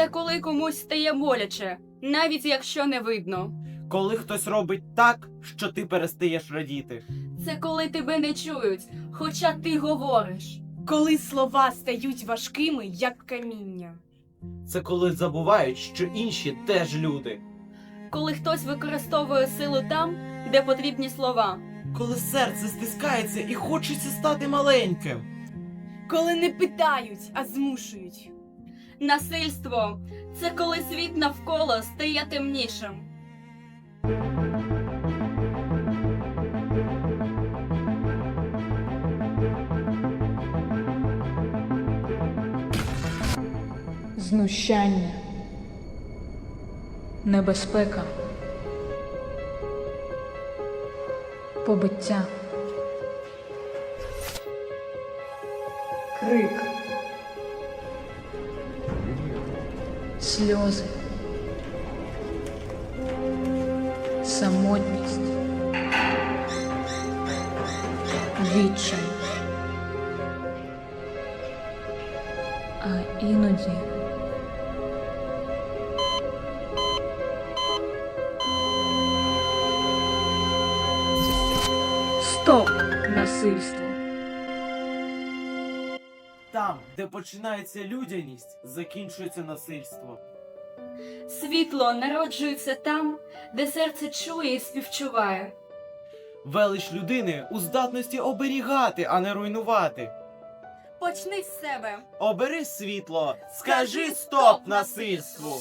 Це коли комусь стає боляче, навіть якщо не видно. Коли хтось робить так, що ти перестаєш радіти. Це коли тебе не чують, хоча ти говориш. Коли слова стають важкими, як каміння. Це коли забувають, що інші теж люди. Коли хтось використовує силу там, де потрібні слова. Коли серце стискається і хочеться стати маленьким. Коли не питають, а змушують. Насильство це коли світ навколо стає темнішим. знущання, небезпека, побиття, крик, сльози, самотність, відчай. А іноді Стоп насильство. Там, де починається людяність, закінчується насильство. Світло народжується там, де серце чує і співчуває. Велич людини у здатності оберігати, а не руйнувати. Почни з себе. Обери світло, скажи стоп насильству.